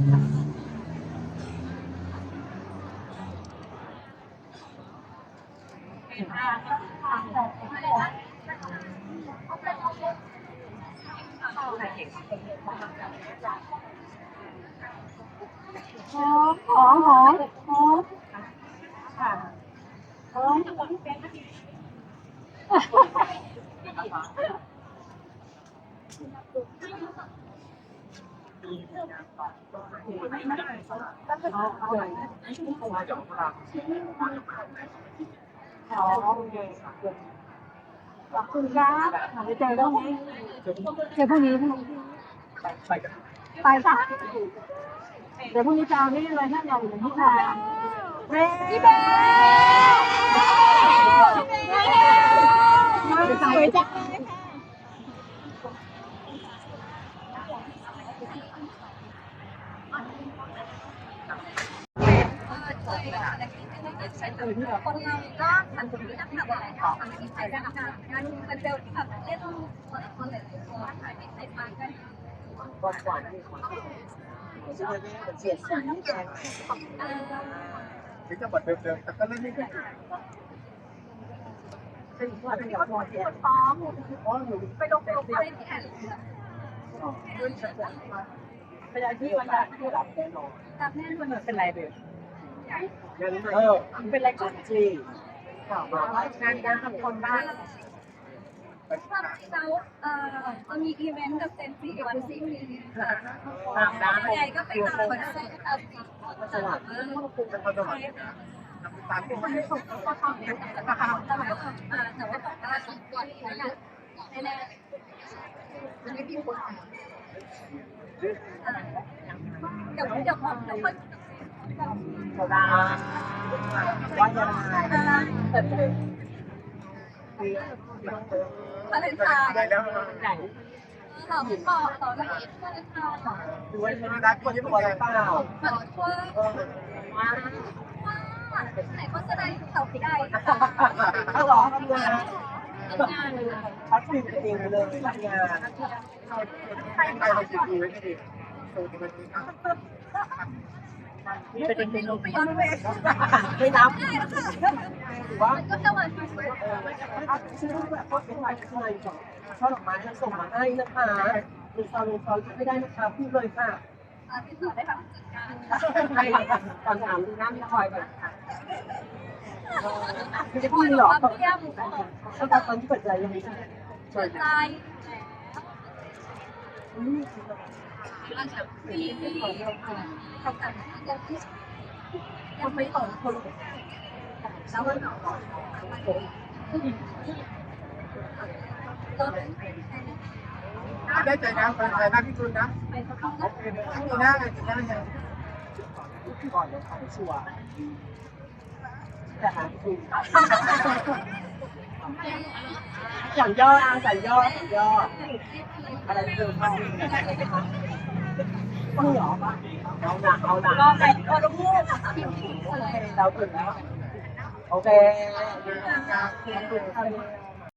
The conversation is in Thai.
หอมหอมหอมหอมค่ะหอม ขอบคุณครับเดี๋ยวเจอพรุ่งนี้เจอพรุ่งนี้พรุ่งนี้ไปกันไปค่ะเดี๋ยวพรุ่งนี้จะเอานี่เลยท่านใหญ่หรือพี่ชายพี่เบล คนเราก็มันจะมีนักข่าวหลายของมันมีใครได้ทำงานงานมันเบลที่แบบเล่นคนคนหลายคนถ่ายไม่ใส่มากันก่อนก่อนที่จะไม่ได้เสียสีแดงถึงจะบดเดิมๆแต่ก็เล่นไม่ได้คนฟ้องเพราะอยู่ไปลงไปลงไปเล่นที่ไหนพยาที่วันนั้นที่หลับแน่นอนตามแน่นอนเป็นไรเบลงั้น เออเป็นไรก่อนจริงงานการทำคนบ้านความจริงแล้วเอ่อจะมีอีเวนต์กับเซนซีวันซีมีตามร้านใหญ่ก็ไปตามคอนเสิร์ตเอาสิสวัสดีเป็นคนสวัสดีตามที่มันแต่ว่าแต่ว่าแต่ว่าบอกว่าก่อนที่จะแน่ๆจะไม่มีคนเดี๋ยวเดี๋ยวพอเดี๋ยวพอ โซดาว่าจะวาเลนไทน์ได้แล้วไหนเราบอกต่อแล้ววาเลนไทน์ดูว่าจะได้คนที่ตัวอะไรเปล่าเหมือนว่าว่าไหนก็แสดงเต่าที่ใดถ้าร้องทำงานงานเลยพัดฟิล์มเองเลยทำงานใครเราจะดูไว้ดีโซนมันนี้นี่เป็นเป็น ไปย้อนเวทไม่นับได้แล้วค่ะถือว่ามันก็จะมาดูซื้อแบบพวกเป็นลายข้างในก่อนช่อดอกไม้จะส่งมาให้นะคะดูซองดูซองไม่ได้นะคะพูดเลยค่ะติดต่อได้ทางจัดการให้ตอนถามดูหน้าพี่คอยก่อนค่ะคือจะคพูอดยหรบออกว่าเยี่ยมก็ตอนที่เปิดใจยังไม่ใช่เปิดใจปีเขาแต่ยังที่ยัง ไม่ได้ใจนะไปใจนะพี่คุณนะไปเขาโอเคมีหน้าเลยมีหน้ายังก่อนเดี๋ยวขอชัวร์แต่หาคุณ สั่งย่ออาสั่งย่อสั่งย่อ อะไรเดิมบ้างต้องหยอปะเอาหนักเอาหนักก็ไปก็รู้เราถึงแล้ว โอเค